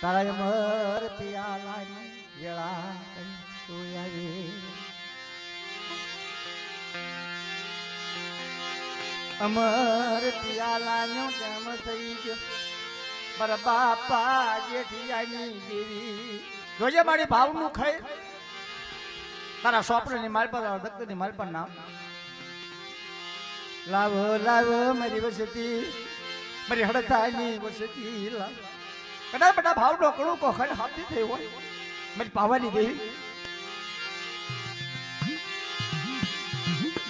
તારા અમર પિયાલા વેળા તું આવી. અમર પિયાલા નો કેમ થઈ ગયો. પર બાપા જેઠિયાની દેવી. જોજે મારી ભાવનું ખાઈ તારા સ્વપ્નની માલ પર દત્તની માલ પર નામ. લાવો લાવો, મારી વસતી. મારી હડતાની વસતી લાવ. કદાચ બધા ભાવ નો કણું કોખડ હાથી થઈ હોય. મારી પાવાની દેવી.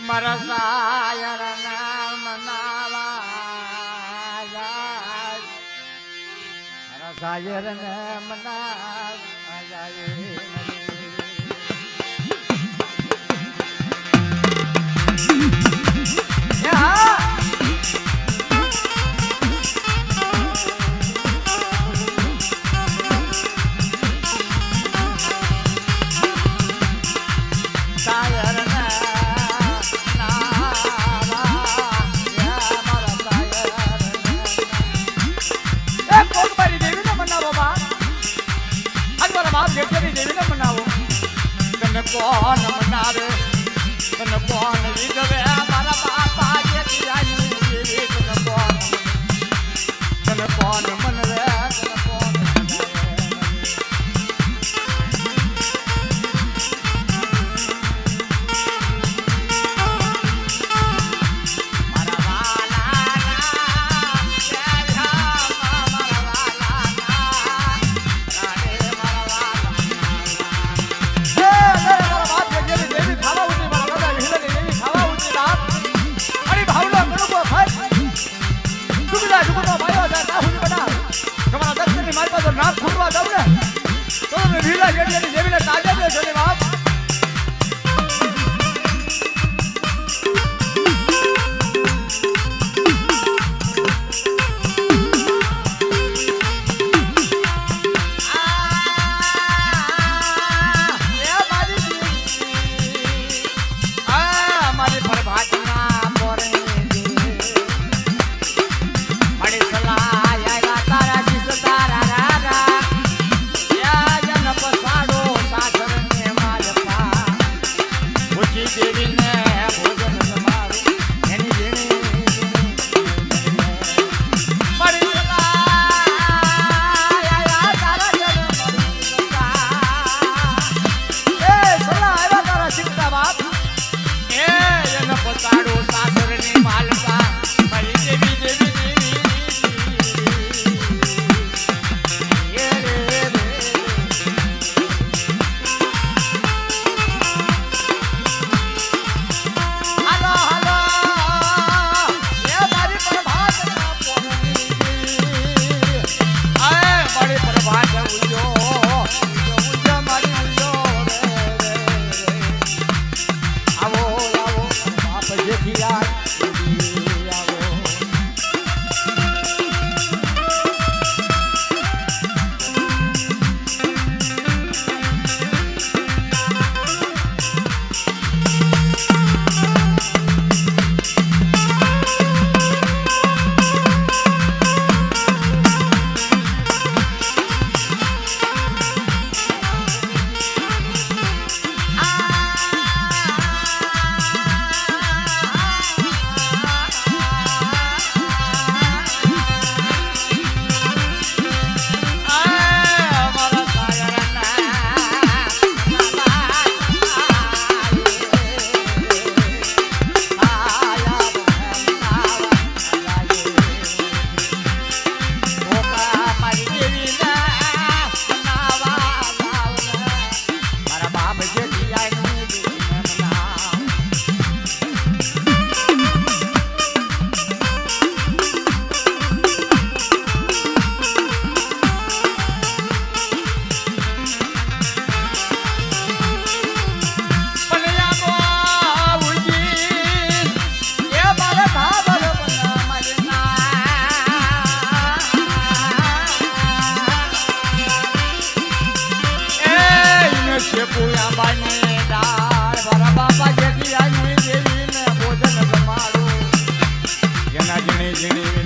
મારા સાયર નામ નાવા જાય મારા સાયર નામ નાવા મનાવે તને કોણ વિધવે મારા બાપા Yeah. giving out. ઝીણી ઝીણી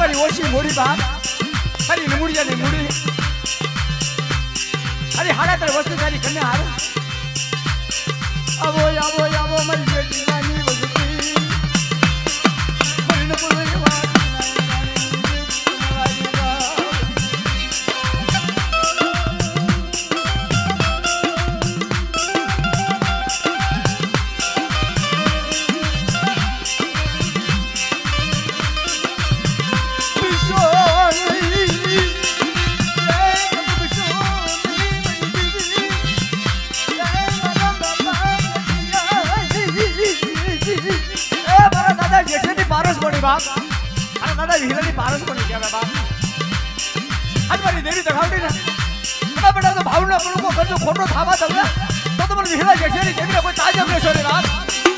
મારી ઓછી મોડી બાપ ખરી મૂડી મૂડી અરે હાડા તારી વસ્તુ તારી કન્યા હારું આવો આવો આવો મારી બેટી દાદા વિહલાની પારસ કોની કહેવાય બાપ આજ મારી દેવી દખાવડી ને બધા બેટા તો ભાવના પણ કરજો ખોટો થાવા તમને તો તમને વિહલા જેઠિયાની દેવીને કોઈ તાજ અમને છો રે બાપ